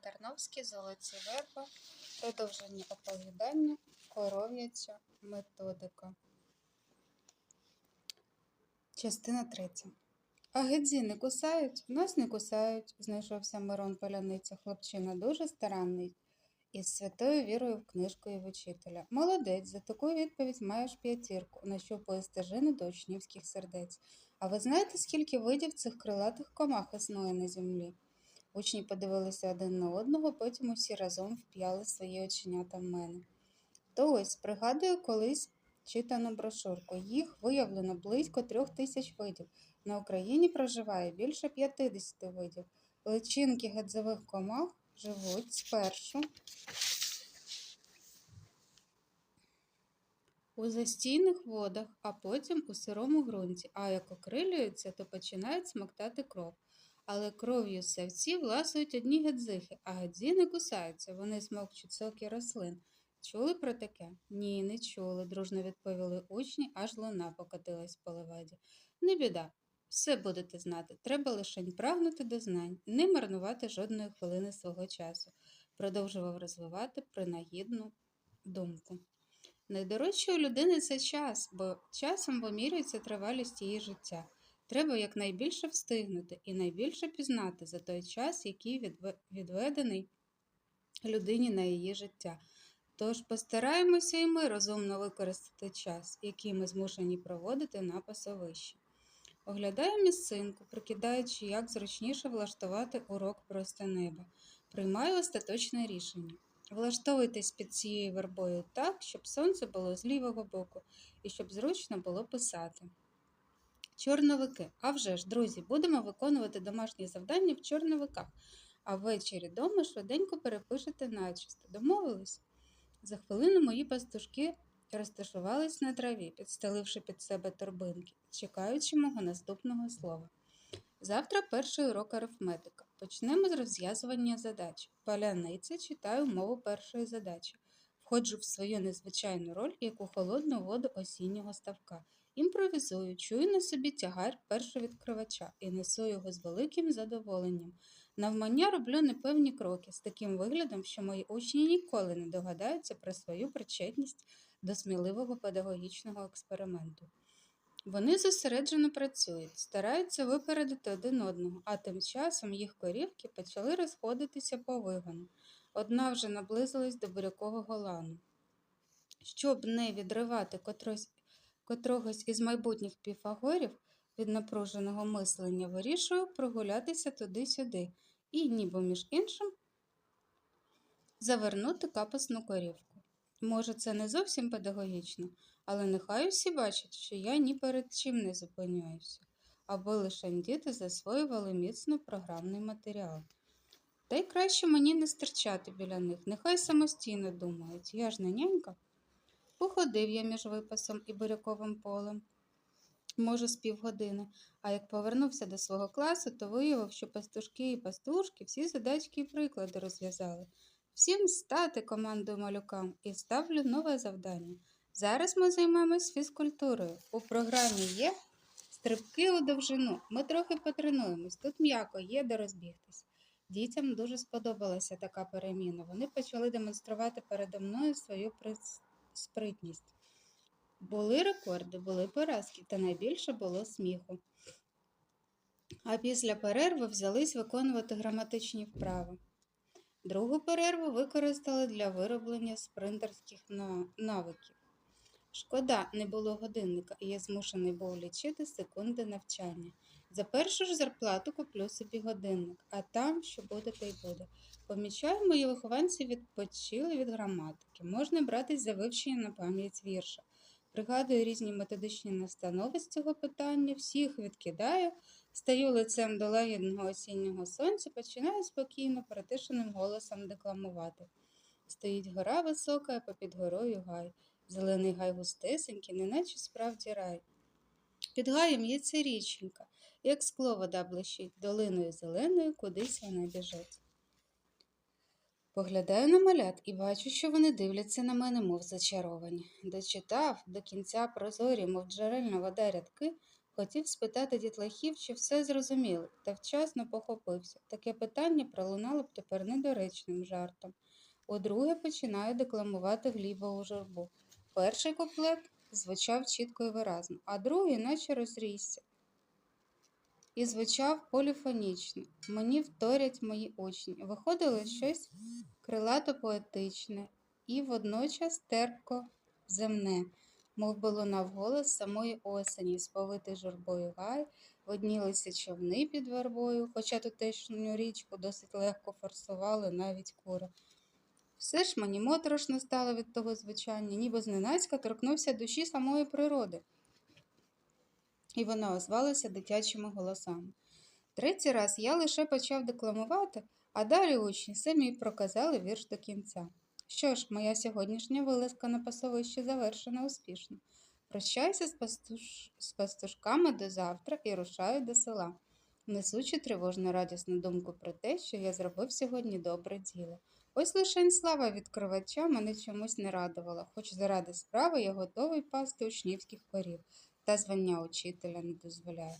Тарновський, Золоті верба, продовження оповідання, коров'яча методика. Частина третя. А гедзі не кусають? Нас не кусають, знайшовся Мирон Поляниця, хлопчина дуже старанний, із святою вірою в книжку і в учителя. Молодець, за таку відповідь маєш п'ятірку, нащупує стежину до учнівських сердець. А ви знаєте, скільки видів цих крилатих комах існує на землі? Учні подивилися один на одного, потім усі разом вп'яли свої оченята в мене. То ось, пригадую колись читану брошурку. Їх виявлено близько трьох тисяч видів. На Україні проживає більше 50 видів. Личинки гадзових комах живуть спершу у застійних водах, а потім у сирому ґрунті, а як окрилюються, то починають смоктати кров. Але кров'ю савців ласують одні гадзихи, а гадзі не кусаються, вони смокчуть соки рослин. Чули про таке? Ні, не чули, дружно відповіли учні, аж луна покотилась по леваді. Не біда, все будете знати. Треба лише прагнути до знань, не марнувати жодної хвилини свого часу, продовжував розвивати принагідну думку. Найдорожче у людини це час, бо часом вимірюється тривалість її життя. Треба якнайбільше встигнути і найбільше пізнати за той час, який відведений людині на її життя. Тож постараємося і ми розумно використати час, який ми змушені проводити на пасовищі. Оглядаю місцинку, прикидаючи, як зручніше влаштувати урок просто неба. Приймаю остаточне рішення. Влаштовуйтесь під цією вербою так, щоб сонце було з лівого боку і щоб зручно було писати. Чорновики. А вже ж, друзі, будемо виконувати домашні завдання в чорновиках, а ввечері дома швиденько перепишете начисто. Домовились? За хвилину мої пастушки розташувались на траві, підстеливши під себе торбинки, чекаючи мого наступного слова. Завтра перший урок арифметика. Почнемо з розв'язування задач. Паляниця читаю мову першої задачі. Входжу в свою незвичайну роль, як у холодну воду осіннього ставка. Імпровізую, чую на собі тягар першовідкривача і несу його з великим задоволенням. Навмання роблю непевні кроки з таким виглядом, що мої учні ніколи не догадаються про свою причетність до сміливого педагогічного експерименту. Вони зосереджено працюють, стараються випередити один одного, а тим часом їх корівки почали розходитися по вигону. Одна вже наблизилась до бурякового лану. Щоб не відривати котрось, котрогось із майбутніх піфагорів від напруженого мислення, вирішую прогулятися туди-сюди і, ніби між іншим, завернути капусну корівку. Може, це не зовсім педагогічно, але нехай усі бачать, що я ні перед чим не зупиняюся, аби лише діти засвоювали міцно програмний матеріал. Та й краще мені не стирчати біля них, нехай самостійно думають, я ж не нянька. Походив я між випасом і буряковим полем, може, з півгодини, а як повернувся до свого класу, то виявив, що пастушки і пастушки всі задачки і приклади розв'язали. Всім стати командою малюкам і ставлю нове завдання. Зараз ми займемось фізкультурою. У програмі є стрибки у довжину. Ми трохи потренуємось. Тут м'яко є де розбігтись. Дітям дуже сподобалася така переміна. Вони почали демонструвати передо мною свою спритність. Були рекорди, були поразки, та найбільше було сміху. А після перерви взялись виконувати граматичні вправи. Другу перерву використали для вироблення спринтерських навиків. Шкода, не було годинника, і я змушений був лічити секунди навчання. За першу ж зарплату куплю собі годинник, а там, що буде, те й буде. Помічаю, мої вихованці відпочили від граматики. Можна братись за вивчення на пам'ять вірша. Пригадую різні методичні настанови з цього питання, всіх відкидаю, стаю лицем до лагідного осіннього сонця, починаю спокійно, перетишеним голосом декламувати. Стоїть гора висока, а попід горою гай. Зелений гай густесенький, неначе справді рай. Під гаєм є ця річенька, як скло вода блищить, долиною зеленою кудись вона біжить. Поглядаю на малят і бачу, що вони дивляться на мене, мов зачаровані. Дочитав до кінця прозорі, мов джерельна вода рядки, Хотів спитати дітлахів, чи все зрозуміли, та вчасно похопився. Таке питання пролунало б тепер недоречним жартом. Удруге починаю декламувати глібову журбу. Перший куплет звучав чітко і виразно, а другий наче розрісся. І звучав поліфонічно. Мені вторять мої учні. Виходило щось крилато поетичне і водночас терпко земне, мов би лунав самої осені, сповитий журбою гай, виднілися човни під вербою, хоча тутешню річку досить легко форсували навіть кури. Все ж мені моторошно стало від того звучання, ніби зненацька торкнувся душі самої природи. І вона озвалася дитячими голосами. Третій раз я лише почав декламувати, а далі учні самі проказали вірш до кінця. Що ж, моя сьогоднішня вилазка на пасовище завершена успішно. Прощаюся з, пастуш... з пастушками до завтра і рушаю до села, несучи тривожно радісну думку про те, що я зробив сьогодні добре діло. Ось лишень слава відкривача мене чомусь не радувала, хоч заради справи я готовий пасти учнівських корів, та звання учителя не дозволяє.